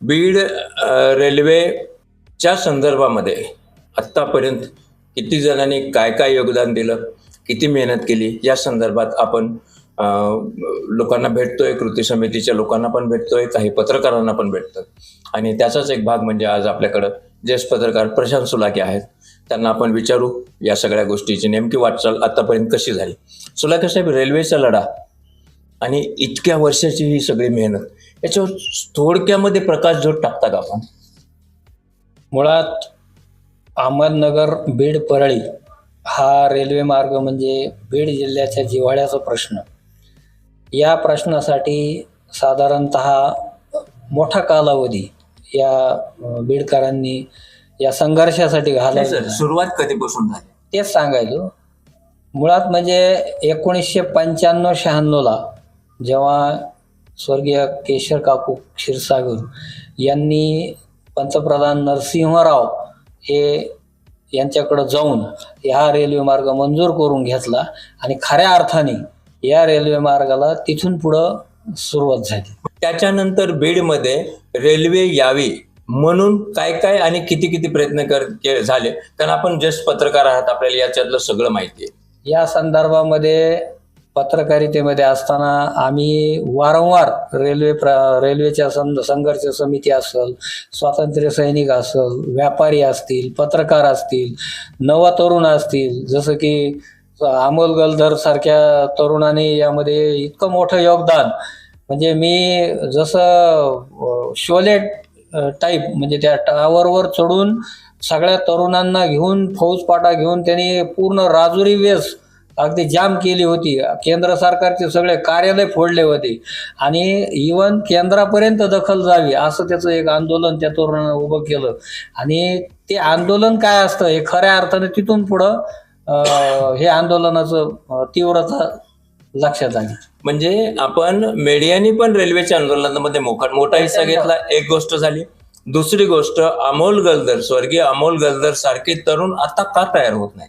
बीड रेल्वेच्या संदर्भामध्ये आत्तापर्यंत किती जणांनी काय काय योगदान दिलं किती मेहनत केली या संदर्भात आपण लोकांना भेटतोय कृती समितीच्या लोकांना पण भेटतोय काही पत्रकारांना पण भेटतोय. आणि त्याचाच एक भाग म्हणजे आज आपल्याकडं ज्येष्ठ पत्रकार प्रशांत सुलाके आहेत. त्यांना आपण विचारू या सगळ्या गोष्टीची नेमकी वाटचाल आतापर्यंत कशी झाली? सुलाके साहेब रेल्वेचा लढा आणि इतक्या वर्षाची ही सगळी मेहनत. याच्यावर थोडक्यामध्ये प्रकाश जोड टाकता का आपण. मुळात अहमदनगर बीड परळी हा रेल्वे मार्ग म्हणजे बीड जिल्ह्याच्या जिव्हाळ्याचा प्रश्न. या प्रश्नासाठी साधारणत मोठा कालावधी या बीडकरांनी या संघर्षासाठी घालायचा सर सुरुवात कधीपासून झाली? तेच सांगायलो मुळात म्हणजे एकोणीसशे पंच्याण्णव शहाण्णवला जेव्हा स्वर्गीय केशर काकू क्षीरसागर यांनी पंतप्रधान नरसिंहराव हे यांच्याकडं जाऊन हा रेल्वे मार्ग मंजूर करून घेतला आणि खऱ्या अर्थाने या रेल्वे मार्गाला तिथून पुढं सुरुवात झाली. त्याच्यानंतर बीडमध्ये रेल्वे यावी म्हणून काय काय आणि किती किती प्रयत्न कर के- झाले? कारण आपण जस्ट पत्रकार आहात आपल्याला याच्यातलं सगळं माहिती आहे. या संदर्भामध्ये पत्रकारितेमध्ये असताना आम्ही वारंवार रेल्वे प्र रेल्वेच्या सं संघर्ष समिती असेल स्वातंत्र्य सैनिक असेल व्यापारी असतील पत्रकार असतील नवतरुण असतील जसं की अमोल गलधर सारख्या तरुणाने यामध्ये इतकं मोठं योगदान. म्हणजे मी जसं शोलेट शोले टाईप म्हणजे त्या टावरवर चढून सगळ्या तरुणांना घेऊन फौजपाटा घेऊन त्यांनी पूर्ण राजुरी वेस अगदी जाम केली होती. केंद्र सरकारचे सगळे कार्यालय फोडले होते. आणि इवन केंद्रापर्यंत दखल जावी असं त्याचं एक आंदोलन त्या तरुणानं उभं केलं. आणि ते आंदोलन काय असतं हे खऱ्या अर्थाने तिथून पुढं हे आंदोलनाचं तीव्रता लक्षात आली. म्हणजे आपण मीडियानी पण रेल्वेच्या आंदोलनामध्ये मोठा मोठा हिस्सा घेतला. एक गोष्ट झाली. दुसरी गोष्ट अमोल गलदर स्वर्गीय अमोल गलदर सारखे तरुण आता का तयार होत नाही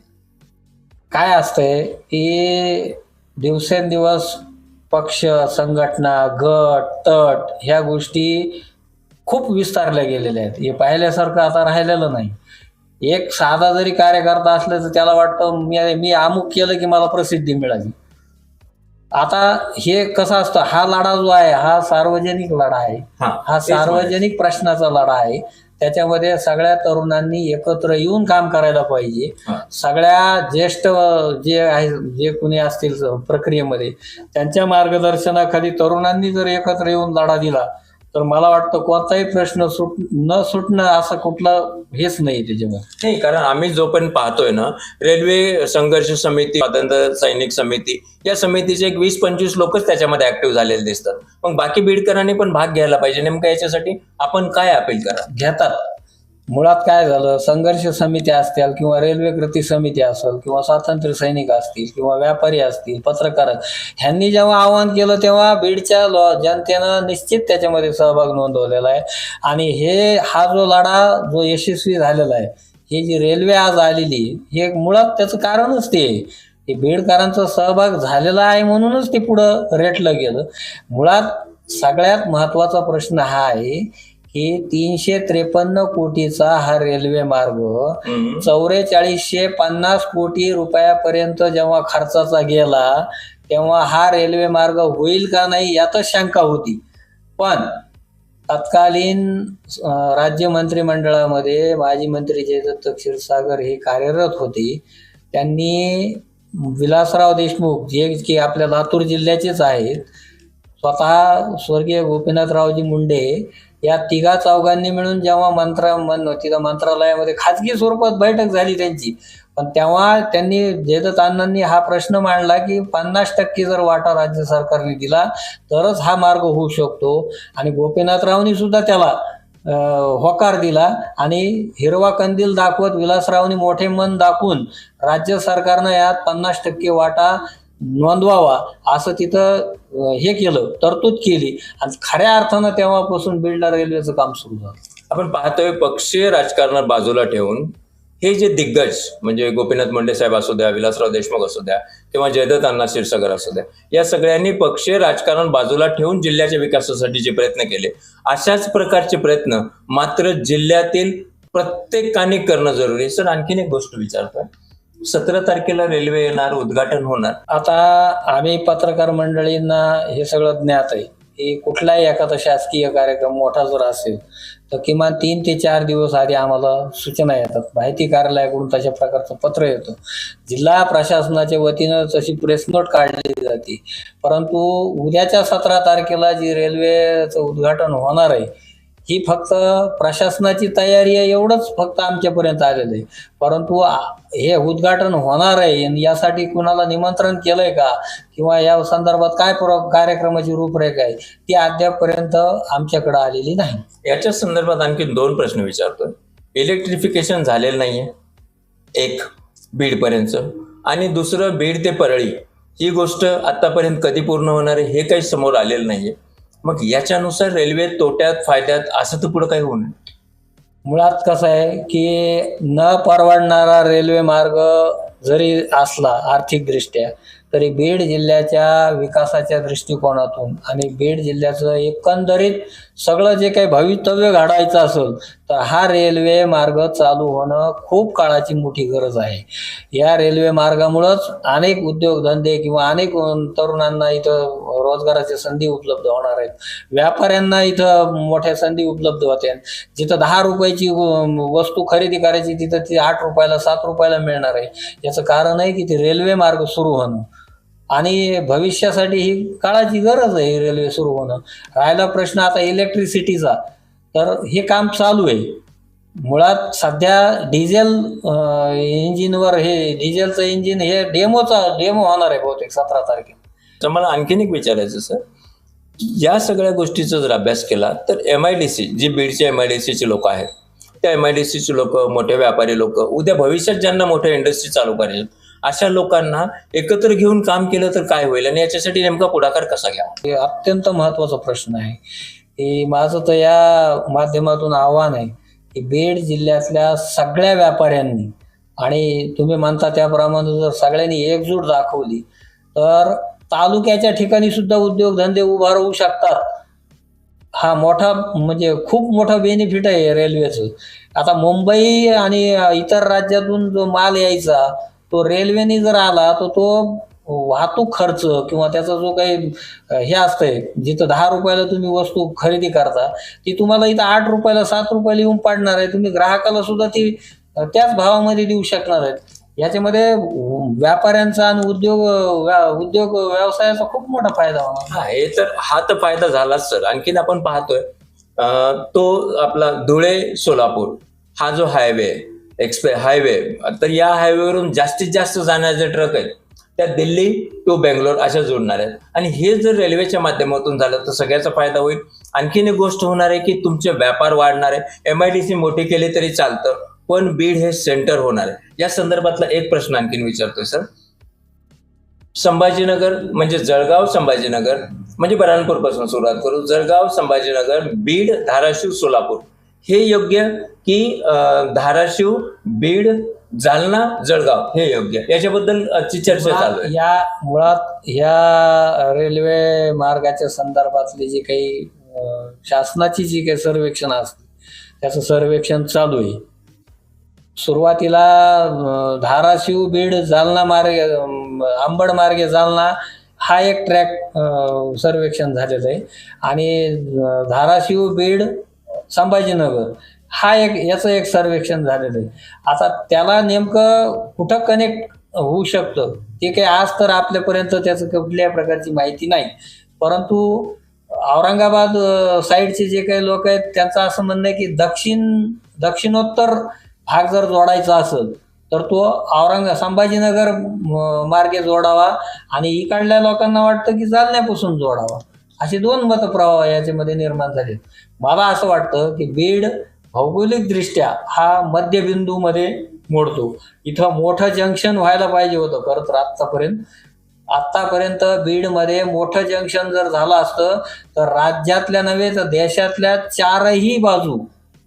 काय असतंय? की दिवसेंदिवस पक्ष संघटना गट तट ह्या गोष्टी खूप विस्तारल्या गेलेल्या आहेत. हे पाहिल्यासारखं आता राहिलेलं नाही. एक साधा जरी कार्यकर्ता असलं तर त्याला वाटतं मी मी अमुक केलं की मला प्रसिद्धी मिळाली. आता हे कसं असतं? हा लढा जो आहे हा सार्वजनिक लढा आहे. हा. सार्वजनिक प्रश्नाचा लढा आहे. त्याच्यामध्ये सगळ्या तरुणांनी एकत्र येऊन काम करायला पाहिजे. सगळ्या ज्येष्ठ जे आहे जे कुणी असतील प्रक्रियेमध्ये त्यांच्या मार्गदर्शनाखाली तरुणांनी जर एकत्र येऊन लढा दिला तर मला वाटतं कोणताही प्रश्न सुट न सुटणं असं कुठलं हेच नाही त्याच्यामध्ये नाही कारण आम्ही जो पण पाहतोय ना रेल्वे संघर्ष समिती स्वातंत्र्य सैनिक समिती या समितीचे एक वीस पंचवीस लोकच त्याच्यामध्ये ऍक्टिव्ह झालेले दिसतात. मग बाकी बीडकरांनी पण भाग घ्यायला पाहिजे नेमकं याच्यासाठी आपण काय अपील करा घेतात. मुळात काय झालं? संघर्ष समित्या असतील किंवा रेल्वे कृती समिती असेल किंवा स्वातंत्र्य सैनिक असतील किंवा व्यापारी असतील पत्रकार ह्यांनी जेव्हा आवाहन केलं तेव्हा बीडच्या जनतेनं निश्चित त्याच्यामध्ये सहभाग नोंदवलेला आहे. आणि हे हा जो लढा जो यशस्वी झालेला आहे ही जी रेल्वे आज आलेली आहे, हे मुळात त्याचं कारणच ते हे बीडकरांचा सहभाग झालेला आहे म्हणूनच ते पुढं रेटलं गेलं. मुळात सगळ्यात महत्त्वाचा प्रश्न हा आहे की तीनशे त्रेपन्न कोटीचा हा रेल्वे मार्ग. चौवेचाळीसशे पन्नास कोटी रुपयापर्यंत जेव्हा खर्चाचा गेला तेव्हा हा रेल्वे मार्ग होईल का नाही यातच शंका होती. पण तत्कालीन राज्य मंत्रिमंडळामध्ये माजी मंत्री जयदत्त क्षीरसागर हे कार्यरत होते. त्यांनी विलासराव देशमुख जे की आपल्या लातूर जिल्ह्याचेच आहेत स्वतः स्वर्गीय गोपीनाथरावजी मुंडे या तिघा चौघांनी मिळून जेव्हा मंत्रा मन तिथं मंत्रालयामध्ये खाजगी स्वरूपात बैठक झाली त्यांची पण तेव्हा त्यांनी जेदतानांनी हा प्रश्न मांडला की पन्नास टक्के जर वाटा राज्य सरकारने दिला तरच हा मार्ग होऊ शकतो. आणि गोपीनाथरावनी सुद्धा त्याला होकार दिला आणि हिरवा कंदील दाखवत विलासरावनी मोठे मन दाखवून राज्य सरकारनं यात पन्नास टक्के वाटा नोंदवावा असं तिथं हे केलं तरतूद केली. आणि खऱ्या अर्थानं तेव्हापासून बिल्डर रेल्वेचं काम सुरू झालं. आपण पाहतोय पक्षीय राजकारण बाजूला ठेवून हे जे दिग्गज म्हणजे गोपीनाथ मुंडे साहेब असू द्या विलासराव देशमुख असू द्या किंवा जयदत्त अण्णा क्षीरसागर असू द्या या सगळ्यांनी पक्षीय राजकारण बाजूला ठेवून जिल्ह्याच्या विकासासाठी जे प्रयत्न केले अशाच प्रकारचे प्रयत्न मात्र जिल्ह्यातील प्रत्येकाने करणं जरुरी आहे. सर आणखीन एक गोष्ट विचारतोय. सतरा तारखेला रेल्वे येणार उद्घाटन होणार. आता आम्ही पत्रकार मंडळींना हे सगळं ज्ञात आहे. की कुठलाही एखादा शासकीय कार्यक्रम मोठा जर असेल तर किमान तीन ते चार दिवस आधी आम्हाला सूचना येतात. माहिती कार्यालयाकडून तशा प्रकारचं पत्र येतं. जिल्हा प्रशासनाच्या वतीनं तशी प्रेस नोट काढली जाते. परंतु उद्याच्या सतरा तारखेला जी रेल्वेचं उद्घाटन होणार आहे ही फक्त प्रशासनाची तयारी आहे एवढंच फक्त आमच्यापर्यंत आलेलं आहे. परंतु हे उद्घाटन होणार आहे आणि यासाठी कुणाला निमंत्रण केलंय का? किंवा या संदर्भात काय प्र- कार्यक्रमाची रूपरेखा आहे ती अद्यापपर्यंत आमच्याकडे आलेली नाही. याच्या संदर्भात आणखी दोन प्रश्न विचारतोय. इलेक्ट्रिफिकेशन झालेलं नाहीये एक बीडपर्यंत. आणि दुसरं बीड ते परळी ही गोष्ट आतापर्यंत कधी पूर्ण होणार आहे हे काही समोर आलेलं नाहीये. मग याच्यानुसार रेल्वे तोट्यात फायद्यात असं तर पुढे काही होऊ नये. मुळात कसं आहे की न परवडणारा रेल्वे मार्ग जरी असला आर्थिकदृष्ट्या तरी बीड जिल्ह्याच्या विकासाच्या दृष्टिकोनातून आणि बीड जिल्ह्याचं एकंदरीत सगळं जे काही भवितव्य घडायचं असेल तर हा रेल्वे मार्ग चालू होणं खूप काळाची मोठी गरज आहे. या रेल्वे मार्गामुळंच अनेक उद्योगधंदे किंवा अनेक तरुणांना इथं रोजगाराच्या संधी उपलब्ध होणार आहेत. व्यापाऱ्यांना इथं मोठ्या संधी उपलब्ध होत्या. जिथं दहा रुपयाची वस्तू खरेदी करायची तिथं ती आठ रुपयाला सात रुपयाला मिळणार आहे. याचं कारण आहे की ते रेल्वे मार्ग सुरू होणं. आणि भविष्यासाठी ही काळाची गरज आहे रेल्वे सुरू होणं. राहिला प्रश्न आता इलेक्ट्रिसिटीचा तर हे काम चालू आहे. मुळात सध्या डिझेल इंजिनवर हे डिझेलचं इंजिन हे डेमोचा डेमो होणार आहे बहुतेक सतरा तारखेला. तर मला आणखीन एक विचारायचं सर. या सगळ्या गोष्टीचा जर अभ्यास केला तर एम आय डी सी जी बीडचे एम आय डी सीचे लोक आहेत त्या एम आय डी सीचे लोक मोठे व्यापारी लोक उद्या भविष्यात ज्यांना मोठ्या इंडस्ट्री चालू करायचे अशा लोकांना एकत्र घेऊन काम केलं तर काय होईल? आणि याच्यासाठी नेमका पुढाकार कसा घ्यावा? हे अत्यंत महत्त्वाचा प्रश्न आहे. की माझं तर या माध्यमातून आव्हान आहे की बीड जिल्ह्यातल्या सगळ्या व्यापाऱ्यांनी आणि तुम्ही म्हणता त्याप्रमाणे जर सगळ्यांनी एकजूट दाखवली तर तालुक्याच्या ठिकाणी सुद्धा उद्योगधंदे उभा राहू शकतात. हा मोठा म्हणजे खूप मोठा बेनिफिट आहे रेल्वेचं आता मुंबई आणि इतर राज्यातून जो माल यायचा तो रेल्वेने जर आला तर तो वाहतूक खर्च किंवा त्याचा जो काही हे असतंय जिथं दहा रुपयाला तुम्ही वस्तू खरेदी करता ती तुम्हाला इथं आठ रुपयाला सात रुपयाला येऊन पाडणार आहे. तुम्ही ग्राहकाला सुद्धा ती त्याच भावामध्ये देऊ शकणार आहेत. याच्यामध्ये व्यापाऱ्यांचा आणि उद्योग व्या- उद्योग व्यवसायाचा खूप मोठा फायदा होणार. हा हे तर हा तर फायदा झालाच सर. आणखीन आपण पाहतोय तो आपला धुळे सोलापूर हा जो हायवे एक्सप्रे हायवे तर या हायवेवरून जास्तीत जास्त जाण्याचे ट्रक आहेत. त्या दिल्ली टू बेंगलोर अशा जोडणार आहेत. आणि हे जर रेल्वेच्या माध्यमातून झालं तर सगळ्याचा फायदा होईल. आणखीन एक गोष्ट होणार आहे की तुमचे व्यापार वाढणार आहे. एम आय डी सी मोठी केली तरी चालतं पण बीड हे सेंटर होणार आहे. या संदर्भातला एक प्रश्न आणखीन विचारतोय सर. संभाजीनगर म्हणजे जळगाव संभाजीनगर म्हणजे बऱ्हाणपूरपासून सुरुवात करू. जळगाव संभाजीनगर बीड धाराशिव सोलापूर. हे योग्य की धाराशिव बीड जालना जळगाव हे योग्य. याच्याबद्दल अं, ची चर्चा चालू आहे. या मुळात या रेल्वे मार्गाच्या संदर्भातली जी काही शासनाची जी काही सर्वेक्षण असते त्याचं सर्वेक्षण चालू आहे. सुरुवातीला धाराशिव बीड जालना मार्गे अंबड मार्गे जालना हा एक ट्रॅक सर्वेक्षण झालेलं आहे. आणि धाराशिव बीड संभाजीनगर हा एक याचं एक सर्वेक्षण झालेलं आहे. आता त्याला नेमकं कुठं कनेक्ट होऊ शकतं ते काही आज तर आपल्यापर्यंत त्याचं कुठल्याही प्रकारची माहिती नाही. परंतु औरंगाबाद साईडचे जे काही लोक आहेत त्यांचं असं म्हणणं आहे की दक्षिण दक्षिणोत्तर भाग जर जोडायचा असेल तर तो औरंग संभाजीनगर म, मार्गे जोडावा आणि इकडल्या लोकांना वाटतं की जालन्यापासून जोडावा. असे दोन मतप्रवाह याच्यामध्ये निर्माण झाले मला असं वाटतं की बीड भौगोलिकदृष्ट्या हा मध्यबिंदूमध्ये मोडतो. इथं मोठं जंक्शन व्हायला पाहिजे होतं खरं तर आत्तापर्यंत. आत्तापर्यंत बीडमध्ये मोठं जंक्शन जर झालं असतं तर राज्यातल्या नव्हे तर देशातल्या चारही बाजू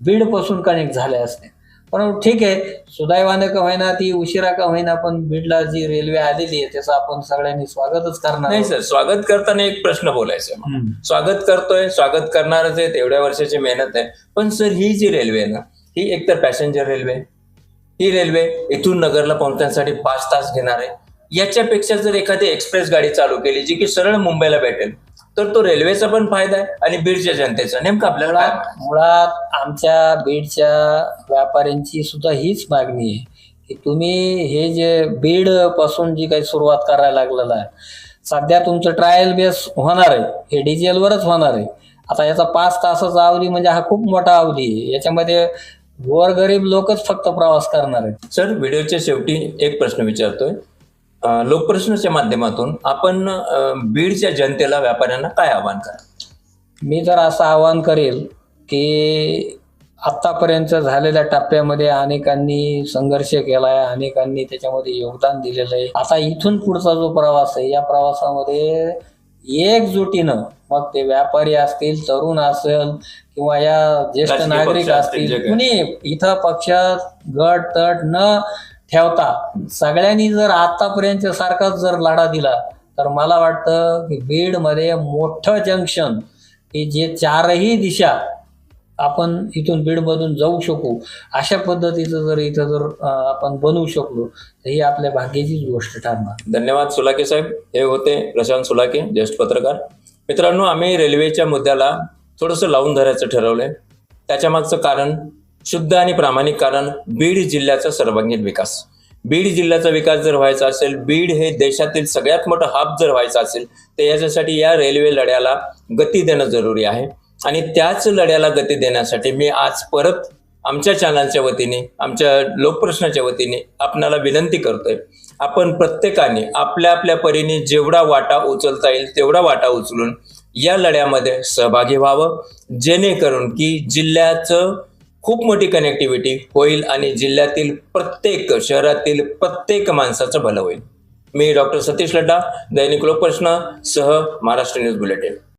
बीडपासून कनेक्ट झाल्या असते पण ठीक आहे सुदैवानं का होईना ती उशिरा का होईना पण बीडला जी रेल्वे आलेली आहे त्याचं आपण सगळ्यांनी स्वागतच करणार नाही. सर स्वागत करताना एक प्रश्न बोलायचा. स्वागत करतोय स्वागत करणारच आहे तेवढ्या वर्षाची मेहनत आहे पण सर ही जी रेल्वे आहे ना ही एकतर पॅसेंजर रेल्वे. ही रेल्वे इथून नगरला पोहोचण्यासाठी पाच तास घेणार आहे याच्यापेक्षा जर एखादी एक्सप्रेस गाडी चालू केली जी की सरळ मुंबईला भेटेल तर तो रेल्वेचा पण फायदा आहे आणि बीडच्या जनतेचा. नेमकं आपल्याला मुळात आमच्या बीडच्या व्यापाऱ्यांची सुद्धा हीच मागणी आहे की तुम्ही हे जे बीडपासून जी काही सुरुवात करायला लागलेलं आहे सध्या तुमचं ट्रायल बेस होणार आहे हे डिझेलवरच होणार आहे. आता याचा पाच तासाचा अवधी म्हणजे हा खूप मोठा अवधी आहे. याच्यामध्ये गोरगरीब लोकच फक्त प्रवास करणार आहेत. सर व्हिडिओच्या शेवटी एक प्रश्न विचारतोय. लोकप्रश्नाच्या माध्यमातून आपण बीडच्या जनतेला व्यापाऱ्यांना काय आव्हान करा मी तर असं आवाहन करेल की आत्तापर्यंत झालेल्या टप्प्यामध्ये अनेकांनी संघर्ष केलाय अनेकांनी त्याच्यामध्ये योगदान दिलेलं आहे आता इथून पुढचा जो प्रवास आहे या प्रवासामध्ये एकजुटीनं मग ते व्यापारी असतील तरुण असेल किंवा या ज्येष्ठ नागरिक असतील. कुणी इथं पक्ष गट तट न ठेवता. सगळ्यांनी जर आतापर्यंत सारखाच जर लढा दिला तर मला वाटतं की बीडमध्ये मोठं जंक्शन की जे चारही दिशा आपण इथून बीडमधून जाऊ शकू अशा पद्धतीचं जर इथं जर आपण बनवू शकलो तर ही आपल्या भाग्याचीच गोष्ट ठरणार. धन्यवाद सुलाके साहेब. हे होते प्रशांत सुलाके ज्येष्ठ पत्रकार. मित्रांनो आम्ही रेल्वेच्या मुद्द्याला थोडंसं लावून धरायचं ठरवलंय. आहे त्याच्यामागचं कारण शुद्ध आणि प्रामाणिक कारण बीड जिल्ह्याचा सर्वांगीण विकास. बीड जिल्ह्याचा विकास जर व्हायचा असेल बीड हे देशातील सगळ्यात मोठं हब जर व्हायचं असेल तर याच्यासाठी या रेल्वे लढ्याला गती देणं जरुरी आहे. आणि त्याच लढ्याला गती देण्यासाठी मी आज परत आमच्या चॅनलच्या वतीने आमच्या लोकप्रश्नाच्या वतीने आपणाला विनंती करतोय. आपण प्रत्येकाने आपल्या आपल्या परीने जेवढा वाटा उचलता येईल तेवढा वाटा उचलून या लढ्यामध्ये सहभागी व्हावं. जेणेकरून की जिल्ह्याचं खूप मोठी कनेक्टिव्हिटी होईल आणि जिल्ह्यातील प्रत्येक शहरातील प्रत्येक माणसाचं भलं होईल. मी डॉक्टर सतीश लड्डा दैनिक लोकप्रश्न सह महाराष्ट्र न्यूज बुलेटिन